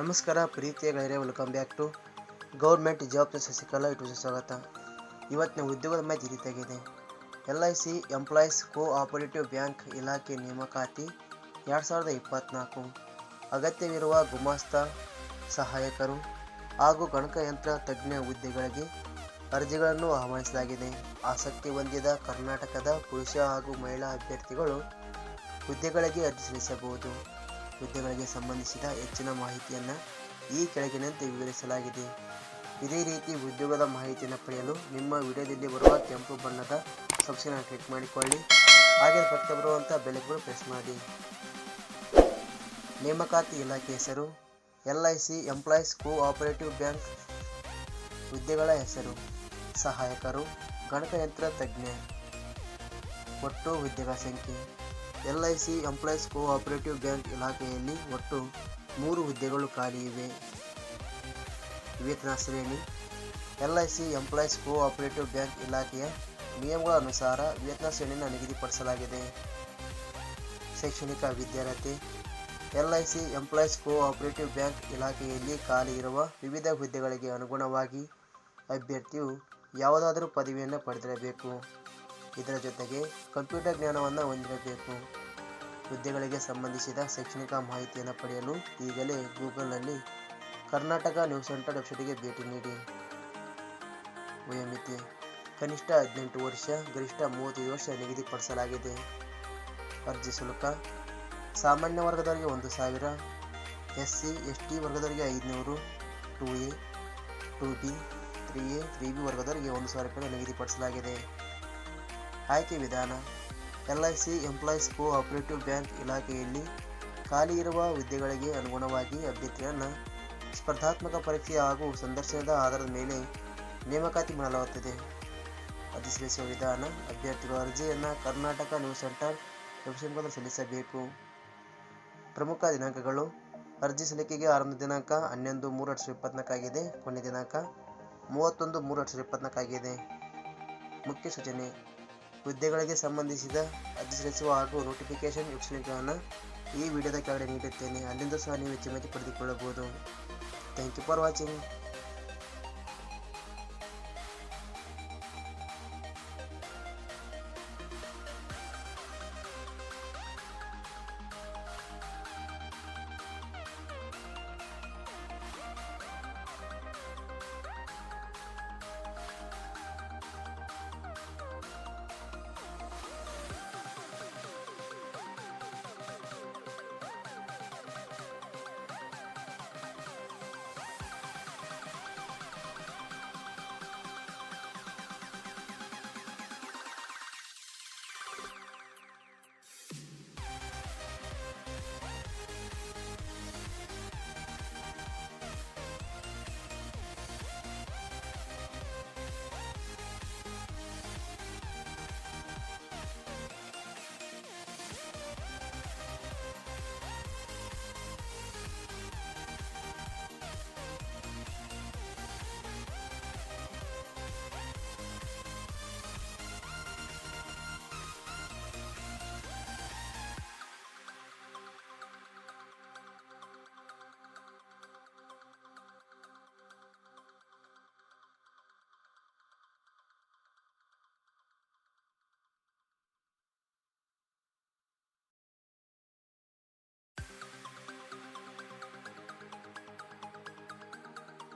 ನಮಸ್ಕಾರ, ಪ್ರೀತಿಯ ಗೆಳೆಯರೆ welcome back to government job Shashikala YouTube ಸ್ವಾಗತ. ಇವತ್ತಿನ ಉದ್ಯೋಗದ ಮಾಹಿತಿ ರೀತಿಯಾಗಿದೆ. L I C employees cooperative bank ಇಲಾಖೆ ನೇಮಕಾತಿ ಎರಡು ಸಾವಿರದ ಇಪ್ಪತ್ತ್ನಾಲ್ಕು ಅಗತ್ಯವಿರುವ ಗುಮಾಸ್ತ ಸಹಾಯಕರು ಹಾಗೂ ಗಣಕಯಂತ್ರ ತಜ್ಞ ಹುದ್ದೆಗಳಿಗೆ ಅರ್ಜಿಗಳನ್ನು ಆಹ್ವಾನಿಸಲಾಗಿದೆ. ಆಸಕ್ತಿ ಹೊಂದಿದ ಕರ್ನಾಟಕದ ಪುರುಷ ಹಾಗೂ ಮಹಿಳಾ ಅಭ್ಯರ್ಥಿಗಳು ಹುದ್ದೆಗಳಿಗೆ ಅರ್ಜಿ ಸಲ್ಲಿಸಬಹುದು. ಹುದ್ದೆಗಳಿಗೆ ಸಂಬಂಧಿಸಿದ ಹೆಚ್ಚಿನ ಮಾಹಿತಿಯನ್ನು ಈ ಕೆಳಗಿನಂತೆ ವಿವರಿಸಲಾಗಿದೆ. ಇದೇ ರೀತಿ ಉದ್ಯೋಗದ ಮಾಹಿತಿಯನ್ನು ಪಡೆಯಲು ನಿಮ್ಮ ವಿಡಿಯೋದಲ್ಲಿ ಬರುವ ಕೆಂಪು ಬಣ್ಣದ ಸಬ್ಸ್ಕ್ರೈಬ್ ಕ್ಲಿಕ್ ಮಾಡಿಕೊಳ್ಳಿ. ಹಾಗೆ ಪಕ್ಕ ಬರುವಂಥ ಬೆಲೆಗಳು ಪ್ರೆಸ್ ಮಾಡಿ. ನೇಮಕಾತಿ ಇಲಾಖೆ ಹೆಸರು, L I C employees cooperative bank ಹುದ್ದೆಗಳ ಹೆಸರು, ಸಹಾಯಕರು, ಗಣಕಯಂತ್ರ ತಜ್ಞ, ಒಟ್ಟು ಹುದ್ದೆಗಳ ಸಂಖ್ಯೆ. L I C, employees cooperative bank ಇಲಾಖೆಯಲ್ಲಿ ಒಟ್ಟು ಮೂರು ಹುದ್ದೆಗಳು ಖಾಲಿ ಇವೆ. ವೇತನ ಶ್ರೇಣಿ, L I C, employees cooperative bank ಇಲಾಖೆಯ ನಿಯಮಗಳ ಅನುಸಾರ ವೇತನ ಶ್ರೇಣಿಯನ್ನು ನಿಗದಿಪಡಿಸಲಾಗಿದೆ. ಶೈಕ್ಷಣಿಕ I C, employees cooperative bank ಇಲಾಖೆಯಲ್ಲಿ ಖಾಲಿ ಇರುವ ವಿವಿಧ ಹುದ್ದೆಗಳಿಗೆ ಅನುಗುಣವಾಗಿ ಅಭ್ಯರ್ಥಿಯು ಯಾವುದಾದರೂ ಪದವಿಯನ್ನು ಪಡೆದಿರಬೇಕು. ಇದರ ಜೊತೆಗೆ ಕಂಪ್ಯೂಟರ್ ಜ್ಞಾನವನ್ನು ಹೊಂದಿರಬೇಕು. ಹುದ್ದೆಗಳಿಗೆ ಸಂಬಂಧಿಸಿದ ಶೈಕ್ಷಣಿಕ ಮಾಹಿತಿಯನ್ನು ಪಡೆಯಲು ಈಗಲೇ ಗೂಗಲ್ನಲ್ಲಿ ಕರ್ನಾಟಕ ನ್ಯೂಸ್ ಸೆಂಟರ್ ವೆಬ್ಸೈಟಿಗೆ ಭೇಟಿ ನೀಡಿ. ವಯೋಮಿತಿ ಕನಿಷ್ಠ ಹದಿನೆಂಟು ವರ್ಷ, ಗರಿಷ್ಠ ಮೂವತ್ತೈದು ವರ್ಷ ನಿಗದಿಪಡಿಸಲಾಗಿದೆ. ಅರ್ಜಿ ಶುಲ್ಕ ಸಾಮಾನ್ಯ ವರ್ಗದವರಿಗೆ ಒಂದು ಸಾವಿರ ಎಸ್ ಸಿ ಎಸ್ ಟಿ ವರ್ಗದವರಿಗೆ ಐದುನೂರು, two A, two B, three A, three B ವರ್ಗದವರಿಗೆ ಒಂದು ಸಾವಿರ ರೂಪಾಯಿ ನಿಗದಿಪಡಿಸಲಾಗಿದೆ. ಆಯ್ಕೆ ವಿಧಾನ, L I C employees cooperative bank ಇಲಾಖೆಯಲ್ಲಿ ಖಾಲಿ ಇರುವ ಹುದ್ದೆಗಳಿಗೆ ಅನುಗುಣವಾಗಿ ಅಭ್ಯರ್ಥಿಯನ್ನು ಸ್ಪರ್ಧಾತ್ಮಕ ಪರೀಕ್ಷೆ ಹಾಗೂ ಸಂದರ್ಶನದ ಆಧಾರದ ಮೇಲೆ ನೇಮಕಾತಿ ಮಾಡಲಾಗುತ್ತದೆ. ಅಧಿಸಲಿಸುವ ವಿಧಾನ, ಅಭ್ಯರ್ಥಿಗಳ ಅರ್ಜಿಯನ್ನು ಕರ್ನಾಟಕ ನ್ಯೂಸ್ ಸೆಂಟರ್ ವೆಬ್ಸೈಟ್ ಸಲ್ಲಿಸಬೇಕು. ಪ್ರಮುಖ ದಿನಾಂಕಗಳು, ಅರ್ಜಿ ಸಲ್ಲಿಕೆಗೆ ಆರಂಭ ದಿನಾಂಕ ಹನ್ನೊಂದು ಮೂರು ಎರಡು ಸಾವಿರದ ಇಪ್ಪತ್ನಾಲ್ಕಾಗಿದೆ, ಕೊನೆಯ ದಿನಾಂಕ ಮೂವತ್ತೊಂದು ಮೂರು ಎರಡು ಸಾವಿರದ ಇಪ್ಪತ್ನಾಲ್ಕಾಗಿದೆ. ಮುಖ್ಯ ಸೂಚನೆ ಹುದ್ದೆಗಳಿಗೆ ಸಂಬಂಧಿಸಿದ ಅರ್ಜಿ ಸಲ್ಲಿಸುವ ಹಾಗೂ ನೋಟಿಫಿಕೇಶನ್ ವೆಬ್ಸೈಟ್ಗಳನ್ನು ಈ ವಿಡಿಯೋದ ಕೆಳಗಡೆ ನೀಡುತ್ತೇನೆ ಅಲ್ಲಿಂದ ಸಹ ನೀವು ಹೆಚ್ಚು ಮಾಹಿತಿ ಪಡೆದುಕೊಳ್ಳಬಹುದು. Thank you for watching